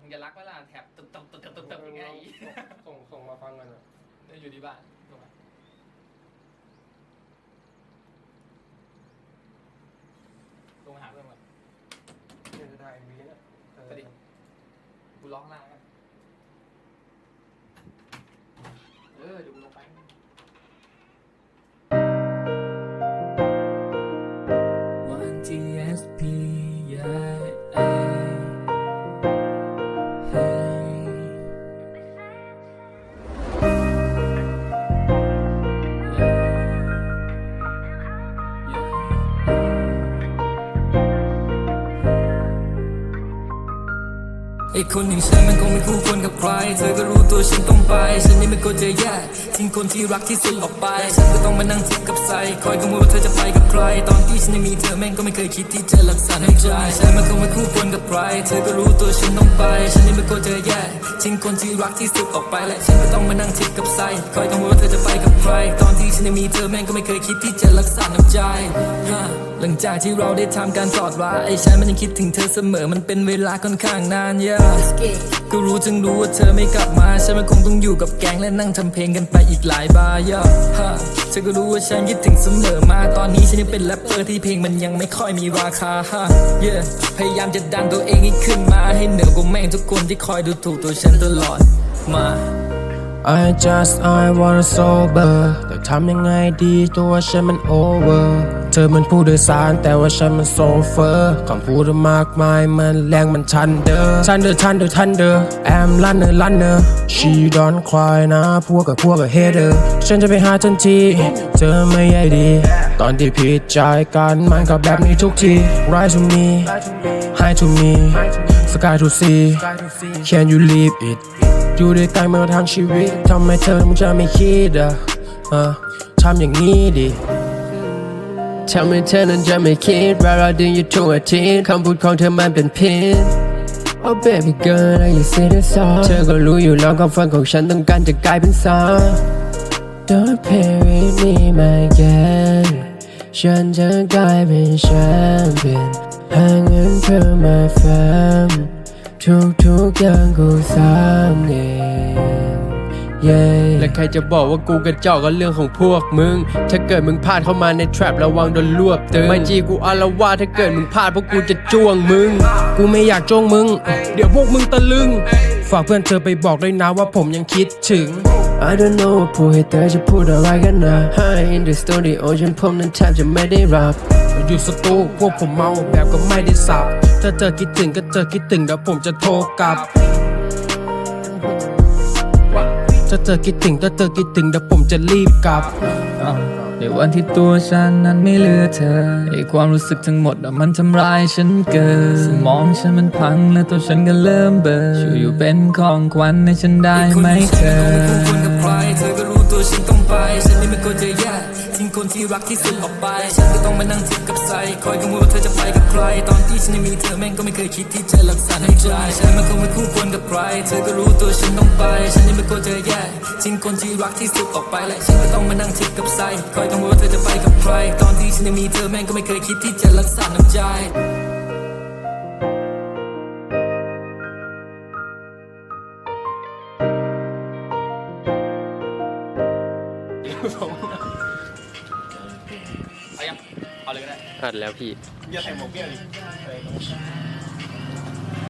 มึงจะรักเวลาแถบตึบตึบตึบตึบตึบตึบยังไงส่งส่งมาฟังกันอะเนี่ยอยู่ที่บ้านถูกไหมลงมาหาเพื่อนก่อนเนี่ยจะได้เอ็มวีเนี่ยเออ ไปดิกูร้องล่ากัน ไอคนอย่างฉันมันคงไม่คู่ควรกับใคร เธอก็รู้ตัวฉันต้องไป ฉันนี่ไม่ควรจะแยกทิ้งคนที่รักที่สุดออกไป ฉันก็ต้องมานั่งทิบกับใส่คอยกังวลว่าเธอจะไปกับใคร ตอนที่ฉันยังมีเธอแม่งก็ไม่เคยคิดที่จะรักษาในใจ ฉันมันคงไม่คู่ควรกับใคร เธอก็รู้ตัวฉันต้องไป ทิ้งคนที่รักที่สุดออกไปและฉันก็ต้องมานั่งทิพกับใส่คอยกังวลว่าเธอจะไปกับใคร ตอนที่ฉันยังมีเธอแม่งก็ไม่เคยคิดที่จะรักษาน้ำใจหลังจากที่เราได้ทำการตอดว่าไอ้ฉันมันยังคิดถึงเธอเสมอมันเป็นเวลาค่อนข้างนานเยอะก็รู้จึงรู้ว่าเธอไม่กลับมาฉันมันคงต้องอยู่กับแก๊งและนั่งทำเพลงกันไปอีกหลายบาร์เยอะฮะเธอก็รู้ว่าฉันคิดถึงเสมอมาตอนนี้ฉันยังเป็นแรปเปอร์ที่เพลงมันยังไม่ค่อยมีราคาฮะ yeah พยายามจะดันตัวเองให้ขึ้นมาให้เหนือกว่าแม่งทุกคนที่คอยดูถูกตัวฉันตลอดมา I just I wanna sober แต่ทำยังไงดีตัวฉันมัน over เธอมันผู้โดยสารแต่ว่าฉันมันโซเฟอร์คำพูดมากมายมันแรงมันทันเดอทันเดอทันเดอทันเดอ I'm runner runner she don't cry นะพวกกับพวกกับ hater ฉันจะไปหาทันที เธอไม่ใยดี ตอนที่ผิดใจกันมันก็แบบนี้ทุกที Rise to me High to me Sky to see Can you leave it อยู่ด้วยกันมาทั้งชีวิตทำไมเธอมึงจะไม่คิดอะทำอย่างนี้ดิทำไมเธอนั้นจะไม่คิดว่าเราดึงอยู่ทุกอาทิตย์คำพูดของเธอมันเป็นพิษ Oh baby girl are you serious เธอก็รู้อยู่แล้วความฝันของฉันต้องการจะกลายเป็นสาว Don't play with me my girl ฉันจะกลายเป็นแชมเปี้ยนหาเงินเพื่อ my fam ทุกทุกๆอย่างกูสร้างเอง yeah และใครจะบอกว่ากูกระจอกก็เรื่องของพวกมึง ถ้าเกิดมึงพลาดเข้ามาในทรัประวังโดนรวบตึงไม่จีกูอารวาถ้าเกิดมึงพลาดเพราะกูจะจ้วงมึง กูไม่อยากจ้วงมึง เดี๋ยวพวกมึงตะลึง ฝากเพื่อนเธอไปบอกด้วยนะว่าผมยังคิดถึง I don't know ว่าผู้ให้เธอจะพูดอะไรกันนะ High in the studio ฉันผมนั้นแทบจะไม่ได้รับอยู่สตูพวกผมเมาแบบก็ไม่ได้สับถ้าเธอคิดถึงก็เธอคิดถึงเดี๋ยวผมจะโทรกลับถ้าเธอคิดถึงถ้าเธอคิดถึงเดี๋ยวผมจะรีบกลับอ้าวในวันที่ตัวฉันนั้นไม่เหลือเธอไอความรู้สึกทั้งหมดอะมันทำร้ายฉันเกินสมองฉันมันพังและตัวฉันก็เริ่มเบลอช่วยอยู่เป็นของขวัญให้ฉันได้ไหมเธอคนกับใคร เธอก็รู้ตัวฉันต้องไป ฉันนี่ไม่ควรจะแยกทิ้งคนที่รักที่สุดออกไป ฉันก็ต้องมานั่งทิพกับใส่คอยกังวลว่าเธอจะไปกับใคร ตอนที่ฉันยังมีเธอแม่งก็ไม่เคยคิดที่จะรักษาในใจ ฉันมันคงไม่คู่ควรกับใคร เธอก็รู้ตัวฉันต้องไป ฉันนี่ไม่ควรจะแยกทิ้งคนที่รักที่สุดออกไปและฉันก็ต้องมานั่งทิพกับใส่คอยกังวลว่าเธอจะไปกับใคร ตอนที่ฉันยังมีเธอแม่งก็ไม่เคยคิดที่จะรักษาน้ำใจ เอายัง เอาเลยก็ได้ อัดแล้วพี่ เบียร์ใส่หมวกเบี้ยดิ